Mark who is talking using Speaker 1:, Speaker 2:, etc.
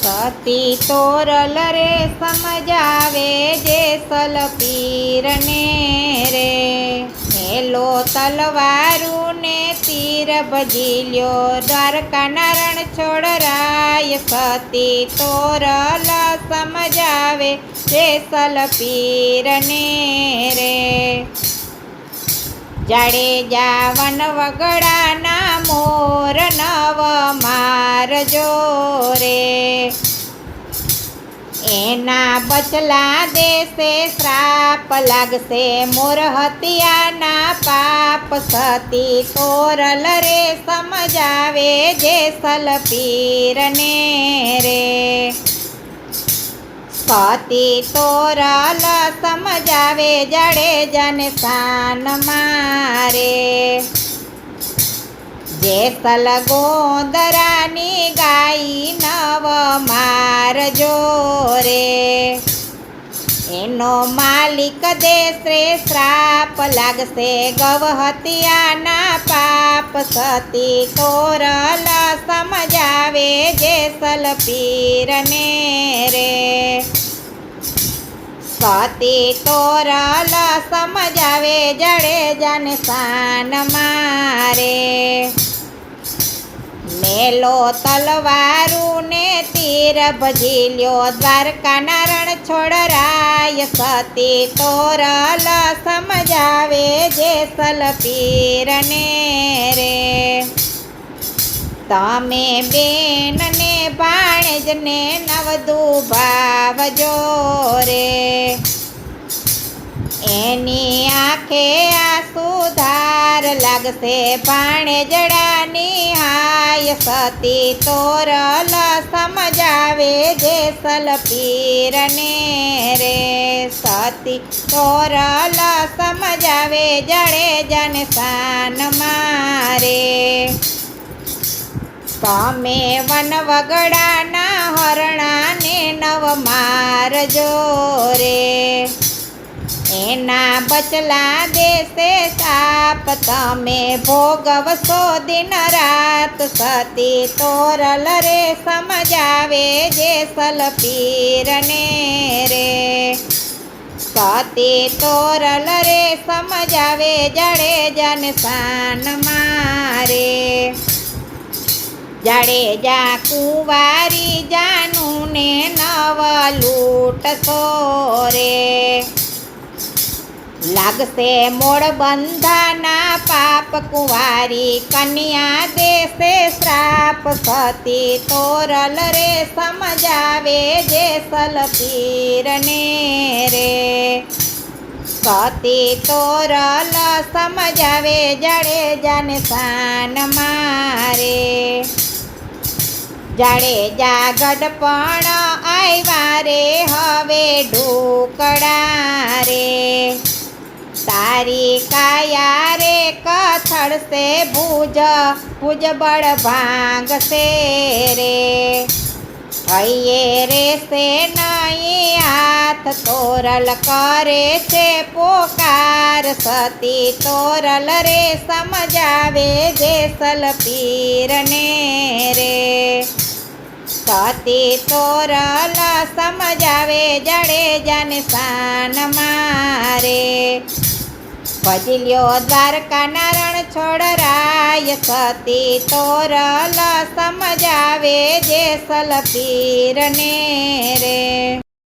Speaker 1: સતી તોરલ રે, સમજાવે જે સલપીરને રે. હેલો તલવારું ને તીર ભજીલ્યો દ્વારકાના રણ છોડરાય સતી તોરલ, સમજાવે જે સલપીરને રે. જાડેજા વન વગડાના મોર નવ મારજો રે. એના બચલા દેશે શ્રાપ લાગશે, મોર હત્યાના પાપ સતી તોરલ રે, સમજાવે જે સલપીરને રે. સતી તોરલ સમજાવે જડેજાને શાન મારે. જે સલગોદરાની ગાઈ નવ માર રે એનો માલિક દે શ્રાપ લાગશે ગવ હત્યાના પાપ સતી તોરલ સમજાવે જે સલપીરને સતી તોરલ સમજાવે જડેજાને સાન મારે. મેલો તલવારું ને તીર દ્વારકા દ્વારકાના રણ છોડરાય સતી તોરલ સમજાવે જે સલપીરને રે. તમે બેન ભાણેજને નવદુ ભાવજો રે. એની આંખે આંસુ ધાર લાગશે ભાણેજડાની હાય સતી તોરલ સમજાવે જે સલપીરને રે. સતી તોરલ સમજાવે જડેજન શાન મારે. તમે વન વગડાના હરણાને નવ મારજો રે એના બચલા દેશે સાપ તમે ભોગવશો દિન રાત સતી તોરલ રે સમજાવે જે સલપીરને રે. સતી તોરલ રે સમજાવે જડેજન સાન મારે. જાડેજા કુંવારી જાનું ને નવ લૂટશો રે લાગશે મોળ બંધાના પાપ, કુંવારી કન્યા દેશે શ્રાપ. સતી તોરલ રે, સમજાવે જે સલપીરને રે. સતી તોરલ સમજાવે જડેજાને શાન મારે. જાડેજા ગડપણ આવ્યા રે હવે ઢોકળા રે. તારી કાયા રે કથળશે ભુજ ભુજબળ ભાંગશે રે. હૈયે રેશે નહીં હાથ, તોરલ કરે છે પોકાર. સતી તોરલ રે સમજાવે જેસલ પીરને રે. સતી તોરલ સમજાવે જડેજાને સાન મારે. ભજલ્યો દ્વારકાના રણ છોડરાય, સતી તોરલ સમજાવે, જે સલપીરને